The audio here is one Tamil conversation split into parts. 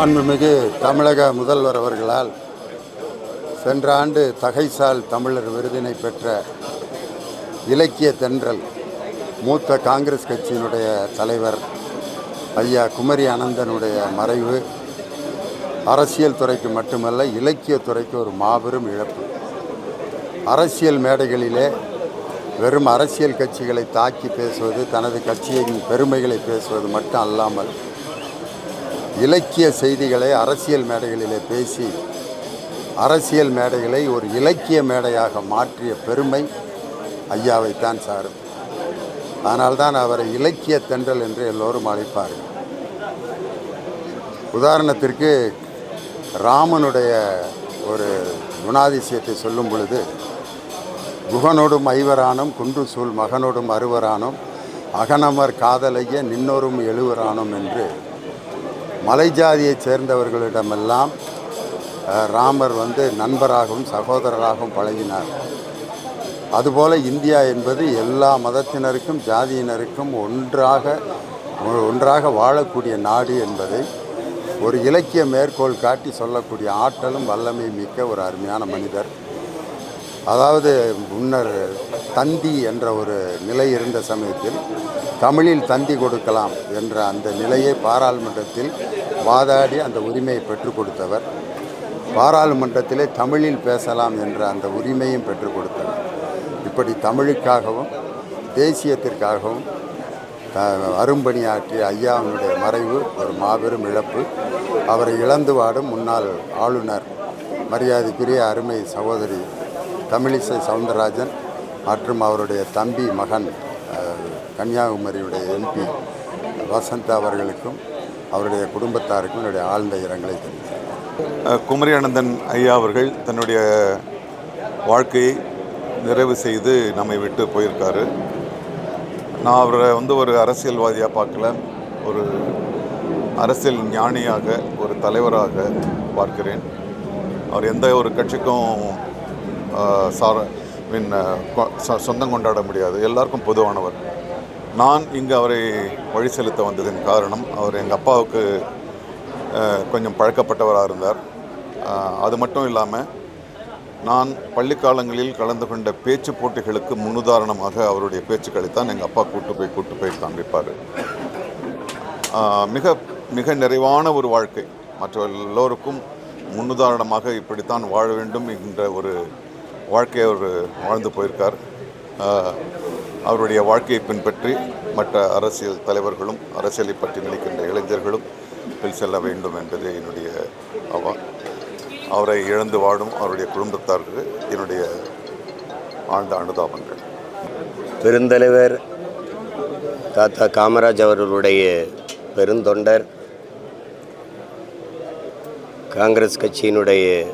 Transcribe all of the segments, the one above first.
மாண்புமிகு தமிழக முதல்வர் அவர்களால் சென்ற ஆண்டு தகைசால் தமிழர் விருதினை பெற்ற இலக்கிய தென்றல் மூத்த காங்கிரஸ் கட்சியினுடைய தலைவர் ஐயா குமரி அனந்தனுடைய மறைவு அரசியல் துறைக்கு மட்டுமல்ல இலக்கியத்துறைக்கு ஒரு மாபெரும் இழப்பு. அரசியல் மேடைகளிலே வெறும் அரசியல் கட்சிகளை தாக்கி பேசுவது தனது கட்சியின் பெருமைகளை பேசுவது மட்டும் அல்லாமல் இலக்கிய செய்திகளை அரசியல் மேடைகளிலே பேசி அரசியல் மேடைகளை ஒரு இலக்கிய மேடையாக மாற்றிய பெருமை ஐயாவைத்தான் சாரும். அதனால்தான் அவரை இலக்கிய தென்றல் என்று எல்லோரும் அழைப்பார்கள். உதாரணத்திற்கு ராமனுடைய ஒரு குணாதிசயத்தை சொல்லும் பொழுது குகனோடும் ஐவரானும் குன்று சூழ் மகனோடும் அறுவரானும் அகனமர் காதலைய நின்னோரும் எழுவரானும் என்று மலை ஜாதியைச் சேர்ந்தவர்களிடமெல்லாம் ராமர் வந்து நண்பராகவும் சகோதரராகவும் பழகினார். அதுபோல இந்தியா என்பது எல்லா மதத்தினருக்கும் ஜாதியினருக்கும் ஒன்றாக ஒன்றாக வாழக்கூடிய நாடு என்பதை ஒரு இலக்கிய மேற்கோள் காட்டி சொல்லக்கூடிய ஆற்றலும் வல்லமை மிக்க ஒரு அருமையான மனிதர். அதாவது முன்னர் தந்தி என்ற ஒரு நிலை இருந்த சமயத்தில் தமிழில் தந்தி கொடுக்கலாம் என்ற அந்த நிலையை பாராளுமன்றத்தில் வாதாடி அந்த உரிமையை பெற்றுக் கொடுத்தவர். பாராளுமன்றத்திலே தமிழில் பேசலாம் என்ற அந்த உரிமையும் பெற்றுக் கொடுத்தவர். இப்படி தமிழுக்காகவும் தேசியத்திற்காகவும் அரும்பணியாற்றிய ஐயாவினுடைய மறைவு ஒரு மாபெரும் இழப்பு. அவரை இழந்து வாடும் முன்னாள் ஆளுநர் மரியாதைக்குரிய அருமை சகோதரி தமிழிசை சவுந்தரராஜன் மற்றும் அவருடைய தம்பி மகன் கன்னியாகுமரியுடைய எம்பி வசந்த் அவர்களுக்கும் அவருடைய குடும்பத்தாருக்கும் என்னுடைய ஆழ்ந்த இரங்கலை தெரிவித்தேன் குமரி அனந்தன் ஐயா அவர்கள் தன்னுடைய வாழ்க்கையை நிறைவு செய்து நம்மை விட்டு போயிருக்காரு. நான் அவரை வந்து ஒரு அரசியல்வாதியாக பார்க்கல. ஒரு அரசியல் ஞானியாக ஒரு தலைவராக பார்க்கிறேன். அவர் எந்த ஒரு கட்சிக்கும் சார மீன் சொந்தம் கொண்டாட முடியாது. எல்லாருக்கும் பொதுவானவர். நான் இங்கு அவரை வழி செலுத்த வந்ததின் காரணம் அவர் எங்கள் அப்பாவுக்கு கொஞ்சம் பழக்கப்பட்டவராக இருந்தார். அது மட்டும் இல்லாமல் நான் பள்ளிக்காலங்களில் கலந்து கொண்ட பேச்சு போட்டிகளுக்கு முன்னுதாரணமாக அவருடைய பேச்சுக்களை தான் எங்கள் அப்பா கூட்டு போய் கூட்டு போய் காண்பிப்பார். மிக மிக நிறைவான ஒரு வாழ்க்கை. மற்ற எல்லோருக்கும் முன்னுதாரணமாக இப்படித்தான் வாழ வேண்டும் என்ற ஒரு வாழ்க்கையை அவர் வாழ்ந்து போயிருக்கார். அவருடைய வாழ்க்கையை பின்பற்றி மற்ற அரசியல் தலைவர்களும் அரசியலை பற்றி நினைக்கின்ற இளைஞர்களும் பின் செல்ல வேண்டும் என்பது என்னுடைய அவா அவரை இழந்து வாடும் அவருடைய குடும்பத்தாருக்கு என்னுடைய ஆழ்ந்த அனுதாபங்கள். பெருந்தலைவர் தாத்தா காமராஜ் அவர்களுடைய பெருந்தொண்டர் காங்கிரஸ் கட்சியினுடைய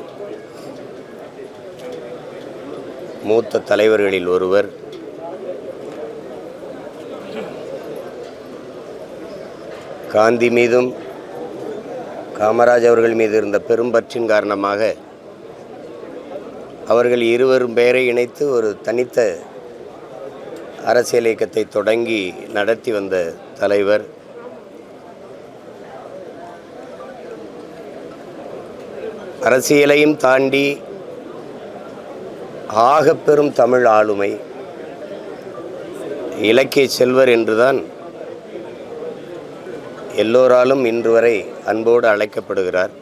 மூத்த தலைவர்களில் ஒருவர் காந்தி மீதும் காமராஜ் அவர்கள் மீது இருந்த பெரும்பற்றின் காரணமாக அவர்கள் இருவரும் பெயரை இணைத்து ஒரு தனித்த அரசியல் இயக்கத்தை தொடங்கி நடத்தி வந்த தலைவர். அரசியலையும் தாண்டி ஆகப்பெரும் தமிழ் ஆளுமை இலக்கிய செல்வர் என்றுதான் எல்லோராலும் இன்று வரை அன்போடு அழைக்கப்படுகிறார்.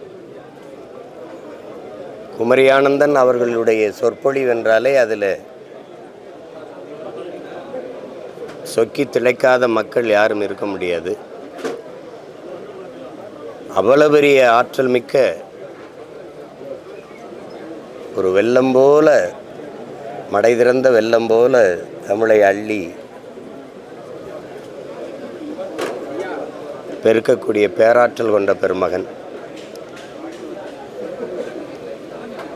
குமரியானந்தன் அவர்களுடைய சொற்பொழிவென்றாலே அதில் சொக்கி திளைக்காத மக்கள் யாரும் இருக்க முடியாது. அவ்வளவு பெரிய ஆற்றல் மிக்க ஒரு வெள்ளம் போல மடை திறந்த வெள்ளம் போல தமிழை அள்ளி பெருக்கக்கூடிய பேராற்றல் கொண்ட பெருமகன்.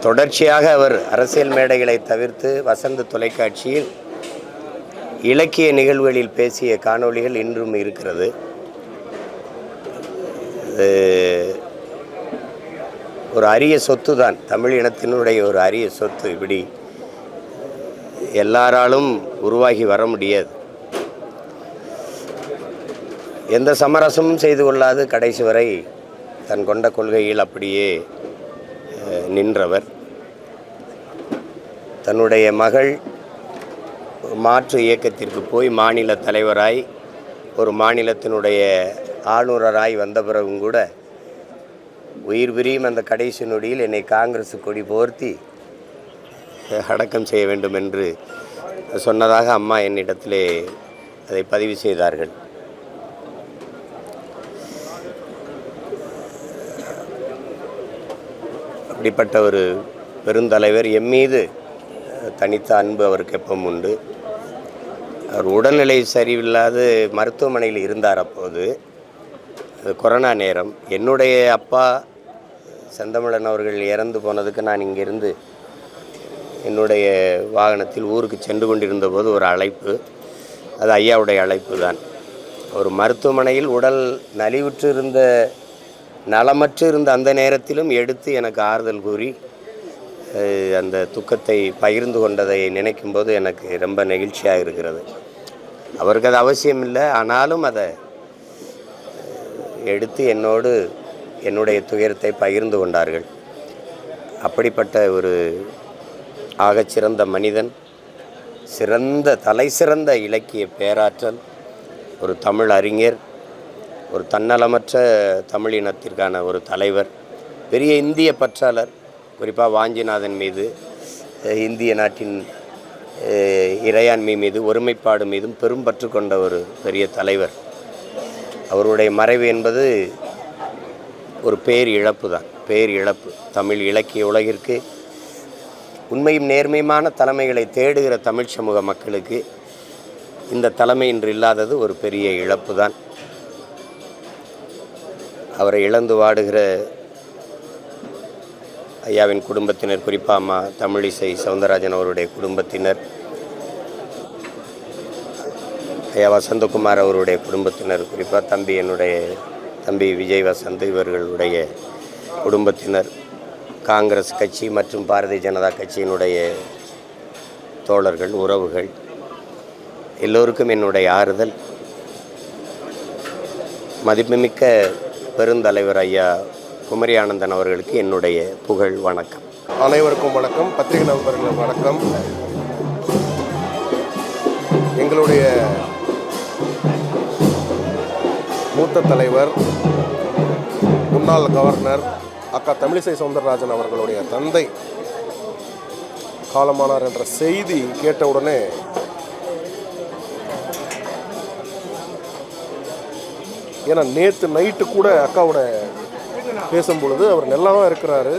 தொடர்ச்சியாக அவர் அரசியல் மேடைகளை தவிர்த்து வசந்த தொலைக்காட்சியில் இலக்கிய நிகழ்வுகளில் பேசிய காணொளிகள் இன்றும் இருக்கிறது. ஒரு அரிய சொத்து தான் தமிழ் இனத்தினுடைய ஒரு அரிய சொத்து. இப்படி எல்லாராலும் உருவாகி வர முடியாது. எந்த சமரசமும் செய்து கொள்ளாது கடைசி வரை தன் கொண்ட கொள்கையில் அப்படியே நின்றவர். தன்னுடைய மகள் மாற்று இயக்கத்திற்கு போய் மாநில தலைவராய் ஒரு மாநிலத்தினுடைய ஆளுநராய் வந்த பிறகும் கூட உயிர் பிரியும் அந்த கடைசி நொடியில் என்னை காங்கிரஸ் கொடி போர்த்தி அடக்கம் செய்ய வேண்டும் என்று சொன்னதாக அம்மா என்னிடத்திலே அதை பதிவு செய்தார்கள். அப்படிப்பட்ட ஒரு பெருந்தலைவர் எம் மீது தனித்த அன்பு அவருக்கு எப்பவும் உண்டு. அவர் உடல்நிலை சரியில்லாது மருத்துவமனையில் இருந்தார் அப்போது. அது கொரோனா நேரம். என்னுடைய அப்பா செந்தமிழன் அவர்கள் இறந்து போனதுக்கு நான் இங்கிருந்து என்னுடைய வாகனத்தில் ஊருக்கு சென்று கொண்டிருந்த போது ஒரு அழைப்பு. அது ஐயாவுடைய அழைப்பு தான். ஒரு மருத்துவமனையில் உடல் நலிவுற்று இருந்த நலமற்று இருந்த அந்த நேரத்திலும் எடுத்து எனக்கு ஆறுதல் கூறி அந்த துக்கத்தை பகிர்ந்து கொண்டதை நினைக்கும் போது எனக்கு ரொம்ப நெகிழ்ச்சியாக இருக்கிறது. அவருக்கு அது அவசியம் இல்லை ஆனாலும் அதை எடுத்து என்னோடு என்னுடைய துயரத்தை பகிர்ந்து கொண்டார்கள். அப்படிப்பட்ட ஒரு ஆகச்சிறந்த மனிதன் சிறந்த தலை சிறந்த இலக்கிய பேராற்றல் ஒரு தமிழ் அறிஞர் ஒரு தன்னலமற்ற தமிழினத்திற்கான ஒரு தலைவர் பெரிய இந்திய பற்றாளர் குறிப்பாக வாஞ்சிநாதன் மீது இந்திய நாட்டின் இறையாண்மை மீது ஒருமைப்பாடு மீதும் பெரும் பற்று கொண்ட ஒரு பெரிய தலைவர். அவருடைய மறைவு என்பது ஒரு பேர் இழப்பு தான் பேர் இழப்பு. தமிழ் இலக்கிய உலகிற்கு உண்மையும் நேர்மையுமான தலைமைகளை தேடுகிற தமிழ் சமூக மக்களுக்கு இந்த தலைமை இன்று இல்லாதது ஒரு பெரிய இழப்பு தான் அவரை இழந்து வாடுகிற ஐயாவின் குடும்பத்தினர் குறிப்பாக அம்மா தமிழிசை சவுந்தரராஜன் அவருடைய குடும்பத்தினர் ஐயா வசந்தகுமார் அவருடைய குடும்பத்தினர் குறிப்பாக தம்பி என்னுடைய தம்பி விஜய் வசந்த் இவர்களுடைய குடும்பத்தினர் காங்கிரஸ் கட்சி மற்றும் பாரதிய ஜனதா கட்சியினுடைய தோழர்கள் உறவுகள் எல்லோருக்கும் என்னுடைய ஆறுதல். மதிப்புமிக்க பெருந்தலைவர் ஐயா குமரி ஆனந்தன் அவர்களுக்கு என்னுடைய புகழ் வணக்கம். அனைவருக்கும் வணக்கம். பத்திரிகை நண்பர்கள் வணக்கம். எங்களுடைய மூத்த தலைவர் முன்னாள் கவர்னர் அக்கா தமிழிசை சவுந்தரராஜன் அவர்களுடைய தந்தை காலமானார் என்ற செய்தி கேட்டவுடனே ஏன்னா நேற்று நைட்டு கூட அக்காவோட பேசும் பொழுது அவர் நல்லா தான் இருக்கிறாரு.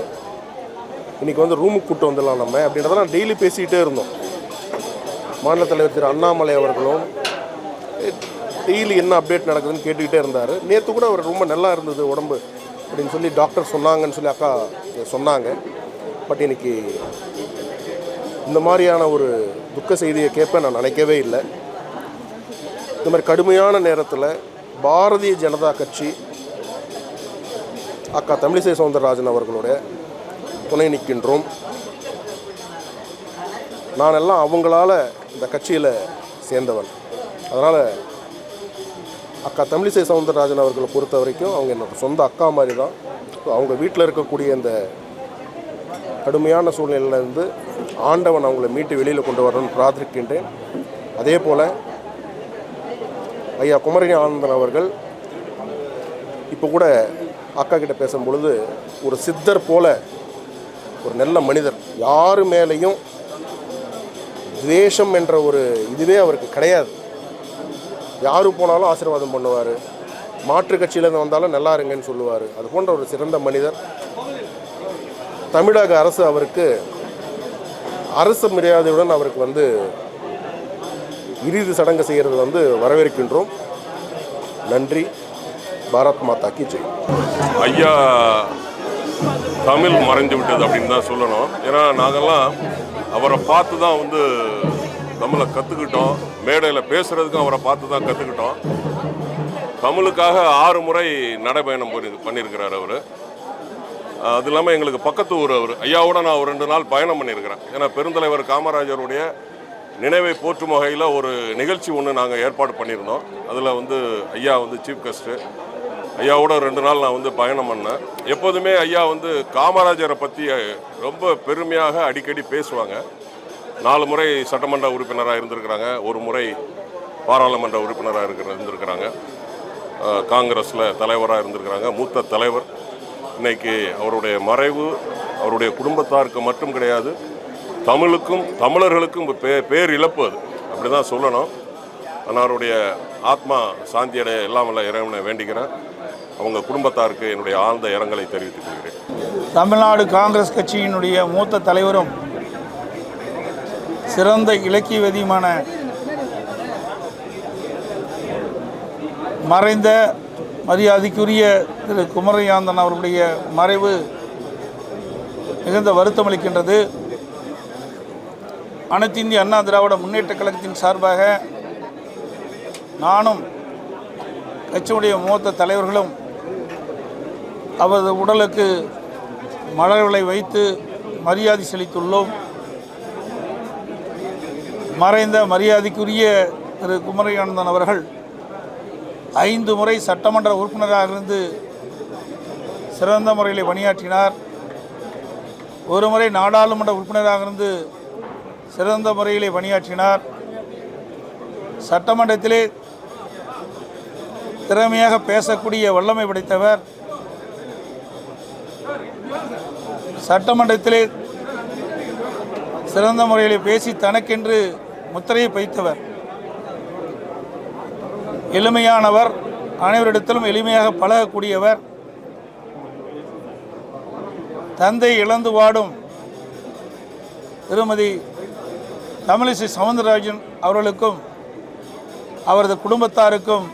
இன்றைக்கி வந்து ரூமுக்கு கூட்டு வந்துடலாம் நம்ம அப்படின்றதெல்லாம் டெய்லி பேசிக்கிட்டே இருந்தோம். மாநில தலைவர் திரு அண்ணாமலை அவர்களும் டெய்லி என்ன அப்டேட் நடக்குதுன்னு கேட்டுக்கிட்டே இருந்தார். நேற்று கூட அவர் ரொம்ப நல்லா இருந்தது உடம்பு அப்படின்னு சொல்லி டாக்டர் சொன்னாங்கன்னு சொல்லி அக்கா சொன்னாங்க. பட் இன்னைக்கு இந்த மாதிரியான ஒரு துக்க செய்தியை கேட்பேன் நான் நினைக்கவே இல்லை. இந்த மாதிரி கடுமையான நேரத்தில் பாரதிய ஜனதா கட்சி அக்கா தமிழிசை சவுந்தரராஜன் அவர்களுடைய துணை நிற்கின்றோம். நான் எல்லாம் அவங்களால இந்த கட்சியில் சேர்ந்தவன். அதனால் அக்கா தமிழிசை சவுந்தரராஜன் அவர்களை பொறுத்த வரைக்கும் அவங்க என்னோட சொந்த அக்கா மாதிரி தான் அவங்க வீட்டில் இருக்கக்கூடிய இந்த கடுமையான சூழ்நிலையிலேருந்து ஆண்டவன் அவங்கள மீட்டு வெளியில் கொண்டு வரணும்னு பிரார்த்திக்கின்றேன். அதே போல் ஐயா குமரணி ஆனந்தன் அவர்கள் இப்போ கூட அக்கா கிட்ட பேசும்பொழுது ஒரு சித்தர் போல ஒரு நல்ல மனிதர் யாரு மேலேயும் துவேஷம் என்ற ஒரு இதுவே அவருக்கு கிடையாது. யாரு போனாலும் ஆசீர்வாதம் பண்ணுவார். மாற்று கட்சியிலேருந்து வந்தாலும் நல்லா இருங்கன்னு சொல்லுவார். அது போன்ற ஒரு சிறந்த மனிதர். தமிழக அரசு அவருக்கு அரசு மரியாதையுடன் அவருக்கு வந்து இறுதி சடங்கு செய்கிறது வந்து வரவேற்கின்றோம். நன்றி. பாரத் மாதா கி ஜெய். ஐயா தமிழ் மறைஞ்சு விட்டது அப்படின்னு தான் சொல்லணும். ஏன்னா நாங்கள்லாம் அவரை பார்த்து தான் வந்து தமிழை கற்றுக்கிட்டோம் மேடையில் பேசுகிறதுக்கும் அவரை பார்த்து தான் கற்றுக்கிட்டோம் தமிழுக்காக ஆறு முறை நடைபயணம் பண்ணி பண்ணியிருக்கிறார் அவர். அது இல்லாமல் எங்களுக்கு பக்கத்து ஊர் அவர். ஐயாவோட நான் ஒரு ரெண்டு நாள் பயணம் பண்ணியிருக்கிறேன். ஏன்னா பெருந்தலைவர் காமராஜருடைய நினைவை போற்றும் வகையில் ஒரு நிகழ்ச்சி ஒன்று நாங்கள் ஏற்பாடு பண்ணியிருந்தோம். அதில் வந்து ஐயா வந்து சீஃப் கெஸ்ட்டு ஐயாவோட ரெண்டு நாள் நான் வந்து பயணம் பண்ணேன். எப்போதுமே ஐயா வந்து காமராஜரை பற்றி ரொம்ப பெருமையாக அடிக்கடி பேசுவாங்க. நாலு முறை சட்டமன்ற உறுப்பினராக இருந்திருக்கிறாங்க. ஒரு முறை பாராளுமன்ற உறுப்பினராக இருக்கிற இருந்திருக்கிறாங்க. காங்கிரஸில் தலைவராக இருந்திருக்கிறாங்க. மூத்த தலைவர். இன்னைக்கு அவருடைய மறைவு அவருடைய குடும்பத்தாருக்கு மட்டும் கிடையாது. தமிழுக்கும் தமிழர்களுக்கும் பே பேர் இழப்பு அது. அப்படி தான் சொல்லணும். அன்னாருடைய ஆத்மா சாந்தியடைய இல்லாமல் இறைவனை வேண்டிக்கிறேன் அவங்க குடும்பத்தாருக்கு என்னுடைய ஆழ்ந்த இரங்கலை தெரிவித்துக் கொள்கிறேன். தமிழ்நாடு காங்கிரஸ் கட்சியினுடைய மூத்த தலைவரும் சிறந்த இலக்கியவதியுமான மறைந்த மரியாதைக்குரிய திரு குமரயாந்தன் அவர்களுடைய மறைவு மிகுந்த வருத்தமளிக்கின்றது. அனைத்து இந்திய அண்ணா திராவிட முன்னேற்ற கழகத்தின் சார்பாக நானும் கட்சியுடைய மூத்த தலைவர்களும் அவரது உடலுக்கு மலர்களை வைத்து மரியாதை செலுத்தியுள்ளோம். மறைந்த மரியாதைக்குரிய திரு குமரையானந்தன் அவர்கள் ஐந்து முறை சட்டமன்ற உறுப்பினராக இருந்து சிறந்த முறையில் பணியாற்றினார். ஒரு முறை நாடாளுமன்ற உறுப்பினராக இருந்து சிறந்த முறையிலே பணியாற்றினார். சட்டமன்றத்திலே திறமையாக பேசக்கூடிய வல்லமை படைத்தவர். சட்டமன்றத்திலே சிறந்த முறையில் பேசி தனக்கென்று முத்திரையை பைத்தவர் எளிமையானவர் அனைவரிடத்திலும் எளிமையாக பழகக்கூடியவர். தந்தை இழந்து வாடும் திருமதி தமிழிசை சவுந்தரராஜன் அவர்களுக்கும் அவரது குடும்பத்தாருக்கும்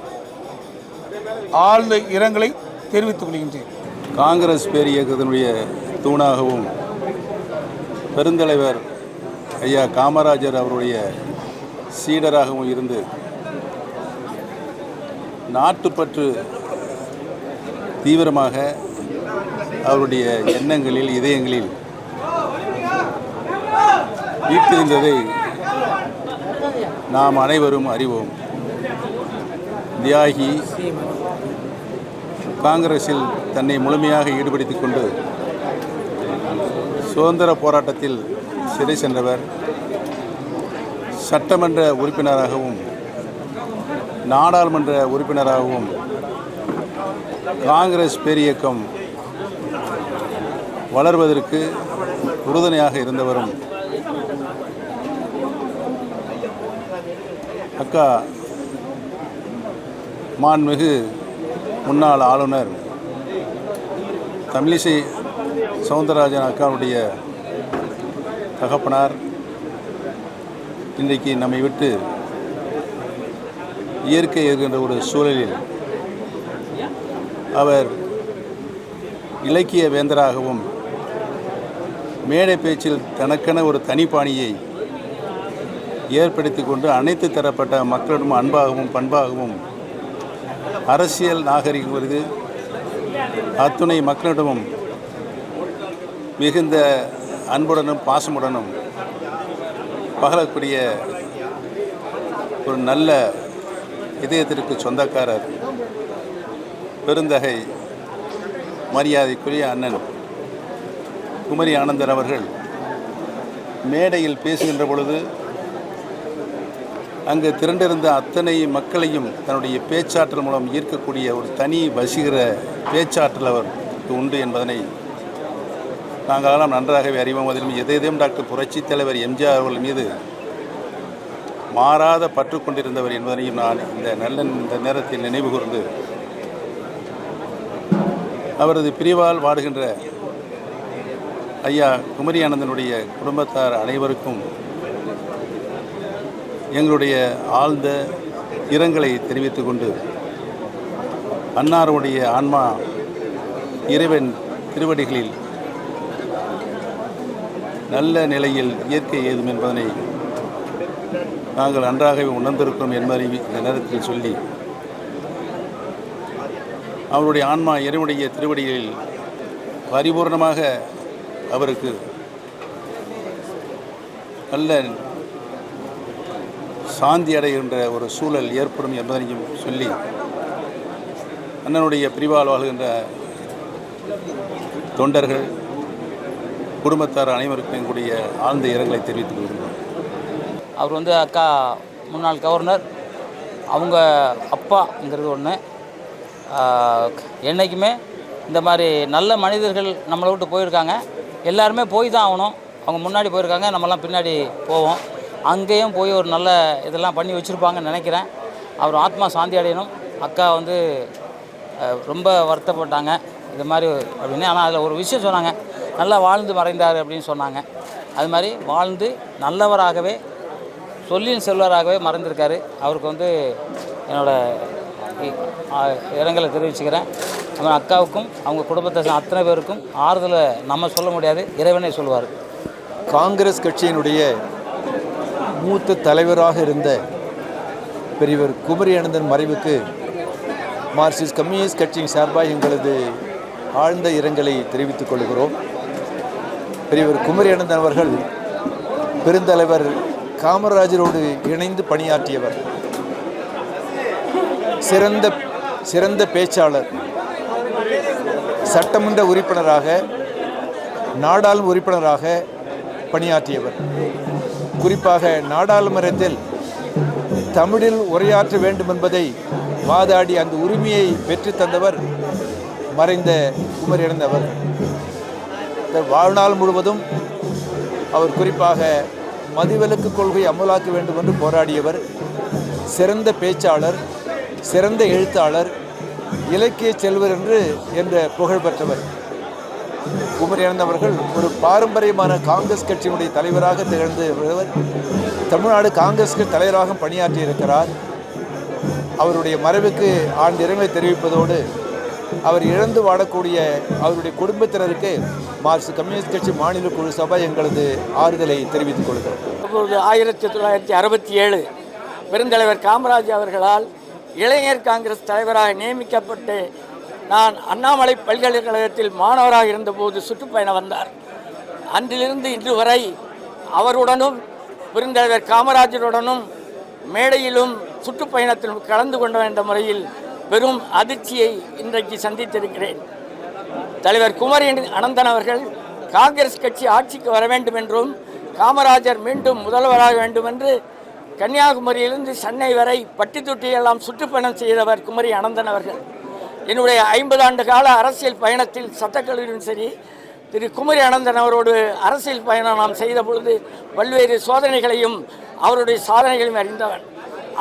ஆழ்ந்த இரங்கலை தெரிவித்துக் கொள்கின்றேன். காங்கிரஸ் பேர் இயக்கத்தினுடைய தூணாகவும் பெருந்தலைவர் ஐயா காமராஜர் அவருடைய சீடராகவும் இருந்து நாட்டுப்பற்று தீவிரமாக அவருடைய எண்ணங்களில் இதயங்களில் வீட்டிருந்ததை நாம் அனைவரும் அறிவோம். தியாகி காங்கிரஸில் தன்னை முழுமையாக ஈடுபடுத்திக் கொண்டு சுதந்திர போராட்டத்தில் சிறை சென்றவர் சட்டமன்ற உறுப்பினராகவும் நாடாளுமன்ற உறுப்பினராகவும் காங்கிரஸ் பேரியக்கம் வளர்வதற்கு உறுதுணையாக இருந்தவரும் அக்கா மாண்மிகு முன்னாள் ஆளுநர் தமிழிசை சவுந்தரராஜன் அக்காவுடைய தகப்பனார் இன்றைக்கு நம்மை விட்டு இயற்கை இருக்கின்ற ஒரு சூழலில் அவர் இலக்கிய வேந்தராகவும் மேடை பேச்சில் தனக்கென ஒரு தனிப்பாணியை ஏற்படுத்தி கொண்டு அனைத்து தரப்பட்ட மக்களிடம் அன்பாகவும் பண்பாகவும் அரசியல் நாகரிகம் வருது. அத்துணை மக்களிடமும் மிகுந்த அன்புடனும் பாசமுடனும் பகலக்கூடிய ஒரு நல்ல இதயத்திற்கு சொந்தக்காரர் பெருந்தகை மரியாதைக்குரிய அண்ணன் குமரி ஆனந்தன் அவர்கள் மேடையில் பேசுகின்ற பொழுது அங்கு திரண்டிருந்த அத்தனை மக்களையும் தன்னுடைய பேச்சாற்றல் மூலம் ஈர்க்கக்கூடிய ஒரு தனி வசீகர பேச்சாற்றல் அவர் உண்டு என்பதனை நாங்களெல்லாம் நன்றாகவே அறிவோம். அதிலும் எதையும் டாக்டர் புரட்சித் தலைவர் எம்ஜிஆர் அவர்கள் மீது மாறாத பற்று கொண்டிருந்தவர் என்பதனையும் நான் இந்த நல்ல இந்த நேரத்தில் நினைவு கூர்ந்து அவரது பிரிவால் வாடுகின்ற ஐயா குமரி ஆனந்தனுடைய குடும்பத்தார் அனைவருக்கும் எங்களுடைய ஆழ்ந்த இரங்கலை தெரிவித்துக் கொண்டு அன்னாருடைய ஆன்மா இறைவன் திருவடிகளில் நல்ல நிலையில் இயற்கை ஏதும் என்பதனை நாங்கள் நன்றாகவே உணர்ந்திருக்கிறோம் என்பதை இந்த நேரத்தில் சொல்லி அவருடைய ஆன்மா இறைவனுடைய திருவடிகளில் பரிபூர்ணமாக அவருக்கு நல்ல சாந்தி அடைகின்ற ஒரு சூழல் ஏற்படும் என்பதனையும் சொல்லி அண்ணனுடைய பிரிவால் வாழ்கின்ற தொண்டர்கள் குடும்பத்தார் அனைவருக்கும் எங்களுடைய ஆழ்ந்த இரங்கலை தெரிவித்துக் கொள்கிறோம் அவர் வந்து அக்கா முன்னாள் கவர்னர். அவங்க அப்பாங்கிறது ஒன்று என்றைக்குமே இந்த மாதிரி நல்ல மனிதர்கள் நம்மளை விட்டு போயிருக்காங்க. எல்லாருமே போய் தான் ஆகணும். அவங்க முன்னாடி போயிருக்காங்க. நம்மலாம் பின்னாடி போவோம். அங்கேயும் போய் ஒரு நல்ல இதெல்லாம் பண்ணி வச்சுருப்பாங்கன்னு நினைக்கிறேன். அவர் ஆத்மா சாந்தி அடையணும். அக்கா வந்து ரொம்ப வருத்தப்பட்டாங்க. இது மாதிரி அப்படின்னு. ஆனால் அதில் ஒரு விஷயம் சொன்னாங்க. நல்லா வாழ்ந்து மறைந்தார் அப்படின்னு சொன்னாங்க. அது மாதிரி வாழ்ந்து நல்லவராகவே சொல்லின் செல்வராகவே மறைந்திருக்காரு. அவருக்கு வந்து என்னோட இ- இரங்கலை தெரிவிச்சுக்கிறேன். நம்ம அக்காவுக்கும் அவங்க குடும்பத்தை அத்தனை பேருக்கும் ஆறுதலை நம்ம சொல்ல முடியாது. இறைவனே சொல்லுவார் காங்கிரஸ் கட்சியினுடைய மூத்த தலைவராக இருந்த பெரியவர் குமரி அனந்தன் மறைவுக்கு மார்க்சிஸ்ட் கம்யூனிஸ்ட் கட்சியின் சார்பாக எங்களது ஆழ்ந்த இரங்கலை தெரிவித்துக் கொள்கிறோம். பெரியவர் குமரி அனந்தன் அவர்கள் பெருந்தலைவர் காமராஜரோடு இணைந்து பணியாற்றியவர். சிறந்த சிறந்த பேச்சாளர். சட்டமன்ற உறுப்பினராக நாடாளும் உறுப்பினராக பணியாற்றியவர். குறிப்பாக நாடாளுமன்றத்தில் தமிழில் உரையாற்ற வேண்டும் என்பதை வாதாடி அந்த உரிமையை பெற்று தந்தவர் மறைந்த குமர் இழந்தவர் வாழ்நாள் முழுவதும் அவர் குறிப்பாக மதுவிலக்கு கொள்கை அமலாக்க வேண்டும் என்று போராடியவர் சிறந்த பேச்சாளர் சிறந்த எழுத்தாளர் இலக்கிய செல்வர் என்று என்ற புகழ் பெற்றவர். குமரி இழந்தவர்கள் ஒரு பாரம்பரியமான காங்கிரஸ் கட்சியினுடைய தலைவராக திகழ்ந்து தமிழ்நாடு காங்கிரஸ் தலைவராக பணியாற்றி இருக்கிறார். அவருடைய மறைவுக்கு ஆண்டு இரங்கலை தெரிவிப்பதோடு அவர் இழந்து வாழக்கூடிய அவருடைய குடும்பத்தினருக்கு மார்க்சிஸ்ட் கம்யூனிஸ்ட் கட்சி மாநில குழு சபை எங்களது ஆறுதலை தெரிவித்துக் கொள்கிறோம். அப்பொழுது ஆயிரத்தி தொள்ளாயிரத்தி அறுபத்தி ஏழு பெருந்தலைவர் காமராஜ் அவர்களால் இளைஞர் காங்கிரஸ் தலைவராக நியமிக்கப்பட்டு நான் அண்ணாமலை பல்கலைக்கழகத்தில் மாணவராக இருந்தபோது சுற்றுப்பயணம் வந்தார். அன்றிலிருந்து இன்று வரை அவருடனும் பெருந்தலைவர் காமராஜருடனும் மேடையிலும் சுற்றுப்பயணத்திலும் கலந்து கொண்ட என்ற முறையில் பெரும் அதிர்ச்சியை இன்றைக்கு சந்தித்திருக்கிறேன். தலைவர் குமரி அனந்தன் அவர்கள் காங்கிரஸ் கட்சி ஆட்சிக்கு வர வேண்டும் என்றும் காமராஜர் மீண்டும் முதல்வராக வேண்டும் என்று கன்னியாகுமரியிலிருந்து சென்னை வரை பட்டி தொட்டியெல்லாம் சுற்றுப்பயணம் செய்தவர் குமரி அனந்தன் அவர்கள். என்னுடைய ஐம்பது ஆண்டு கால அரசியல் பயணத்தில் சட்டக்கல்லூரியும் சரி திரு குமரி அனந்தன் அவரோடு அரசியல் பயணம் நாம் செய்த பொழுது பல்வேறு சோதனைகளையும் அவருடைய சாதனைகளையும் அறிந்தவர்.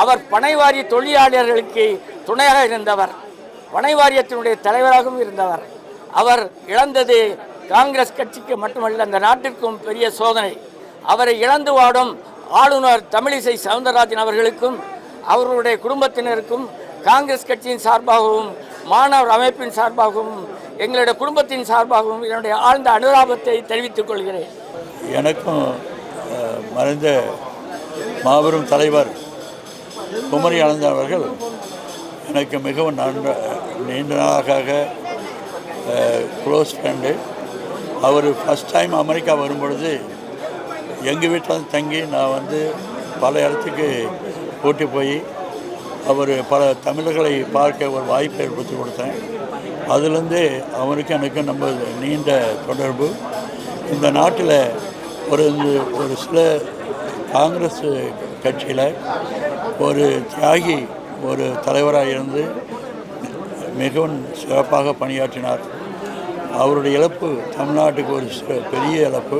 அவர் பனைவாரிய தொழிலாளர்களுக்கு துணையாக இருந்தவர். பனை வாரியத்தினுடைய தலைவராகவும் இருந்தவர். அவர் இழந்தது காங்கிரஸ் கட்சிக்கு மட்டுமல்ல அந்த நாட்டிற்கும் பெரிய சோதனை. அவரை இழந்து வாடும் ஆளுநர் தமிழிசை சவுந்தரராஜன் அவர்களுக்கும் அவர்களுடைய குடும்பத்தினருக்கும் காங்கிரஸ் கட்சியின் சார்பாகவும் மாணவர் அமைப்பின் சார்பாகவும் எங்களுடைய குடும்பத்தின் சார்பாகவும் என்னுடைய ஆழ்ந்த அனுதாபத்தை தெரிவித்துக் கொள்கிறேன். எனக்கும் மறைந்த மாபெரும் தலைவர் குமரி ஆனந்தன் அவர்கள் எனக்கு மிகவும் நன்ற நீண்ட நாளாக க்ளோஸ் ஃப்ரெண்டு அவர் ஃபஸ்ட் டைம் அமெரிக்கா வரும்பொழுது எங்கள் வீட்டில் தங்கி நான் வந்து பல இடத்துக்கு கூட்டி போய் அவர் பல தமிழர்களை பார்க்க ஒரு வாய்ப்பை ஏற்படுத்தி கொடுத்தேன். அதுலேருந்து அவருக்கு எனக்கு நம்ம நீண்ட தொடர்பு. இந்த நாட்டில் ஒரு ஒரு சில காங்கிரஸ் கட்சியில் ஒரு தியாகி ஒரு தலைவராக இருந்து மிகவும் சிறப்பாக பணியாற்றினார். அவருடைய இழப்பு தமிழ்நாட்டுக்கு ஒரு பெரிய இழப்பு.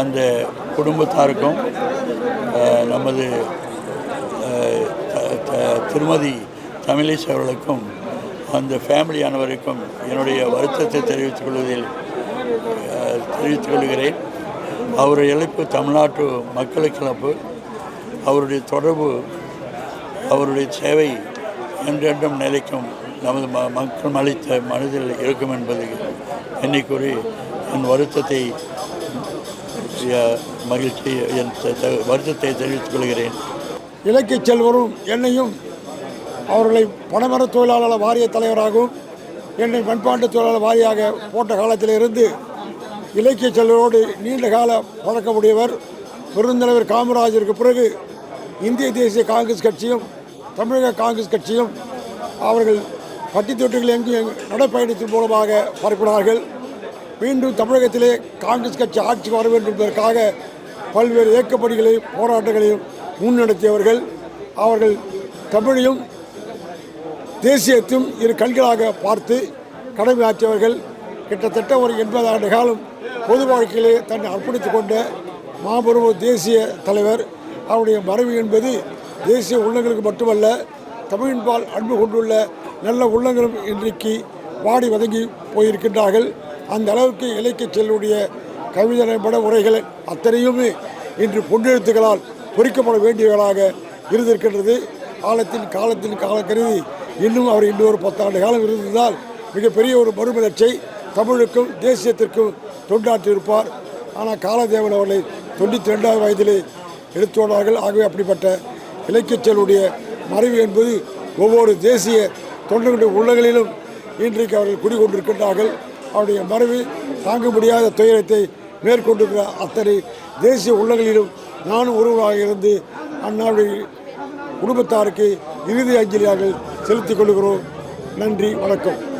அந்த குடும்பத்தாருக்கும் நமது திருமதி தமிழிசை அவர்களுக்கும் அந்த ஃபேமிலி அனைவருக்கும் என்னுடைய வருத்தத்தை தெரிவித்துக் கொள்வதில் தெரிவித்துக் கொள்கிறேன். அவருடைய இழப்பு தமிழ்நாட்டு மக்களுக்கு இழப்பு. அவருடைய தொடர்பு அவருடைய சேவை என்றென்றும் நிலைக்கும் நமது ம மக்கள் அளித்த மனதில் இருக்கும் என்பது எண்ணிக்கூறி என் வருத்தத்தை மகிழ்ச்சி என் வருத்தத்தை தெரிவித்துக் கொள்கிறேன். இலக்கிய செல்வரும் என்னையும் அவர்களை பணமர தொழிலாளர் வாரிய தலைவராகவும் என்னை மண்பாண்டு தொழிலாளர் வாரியாக போட்ட காலத்திலிருந்து இலக்கிய செல்வரோடு நீண்ட கால பழக்கமுடையவர் பெருந்தலைவர் காமராஜருக்கு பிறகு இந்திய தேசிய காங்கிரஸ் கட்சியும் தமிழக காங்கிரஸ் கட்சியும் அவர்கள் பட்டி தொட்டிகள் எங்கும் எங்கு நடைப்பயணத்தின் மூலமாக பரப்பினார்கள் மீண்டும் தமிழகத்திலே காங்கிரஸ் கட்சி ஆட்சிக்கு வர வேண்டும் என்பதற்காக பல்வேறு இயக்கப்பணிகளையும் போராட்டங்களையும் முன்னெடுத்தியவர்கள் அவர்கள் தமிழையும் தேசியத்தையும் இரு கண்களாக பார்த்து கடமையாற்றியவர்கள் கிட்டத்தட்ட ஒரு எண்பது ஆண்டு காலம் பொது வாழ்க்கையிலே தன்னை அர்ப்பணித்துக் கொண்ட மாபெரும் தேசிய தலைவர். அவருடைய மறைவு என்பது தேசிய உள்ளங்களுக்கு மட்டுமல்ல தமிழின்பால் அன்பு கொண்டுள்ள நல்ல உள்ளங்களும் இன்றைக்கு வாடி வதங்கி போயிருக்கின்றார்கள். அந்த அளவுக்கு இலக்கிய செல்லுடைய பட உரைகள் அத்தனையுமே இன்று பொன்னெழுத்துக்களால் பொறிக்கப்பட வேண்டியவர்களாக இருந்திருக்கின்றது. காலத்தின் காலத்தின் கால கருதி இன்னும் அவர் இன்னொரு பத்தாண்டு காலம் இருந்ததால் மிகப்பெரிய ஒரு மறுமலர்ச்சியை தமிழுக்கும் தேசியத்திற்கும் தொண்டாற்றியிருப்பார். ஆனால் காலதேவன் அவர்களை தொண்ணூற்றி ரெண்டாவது வயதிலே எடுத்துள்ளார்கள் ஆகவே அப்படிப்பட்ட இலக்கியச் செயலுடைய மறைவு என்பது ஒவ்வொரு தேசிய தொண்டர்களுடைய உள்ளங்களிலும் இன்றைக்கு அவர்கள் குடிகொண்டிருக்கின்றார்கள். அவருடைய மறைவு தாங்க முடியாத துயரத்தை மேற்கொண்டிருக்கிற அத்தனை தேசிய உள்ளங்களிலும் நானும் ஒருவராக இருந்து அந்நாளுடைய குடும்பத்தாருக்கு இறுதி அஞ்சலியாக செலுத்திக் கொள்கிறோம். நன்றி வணக்கம்.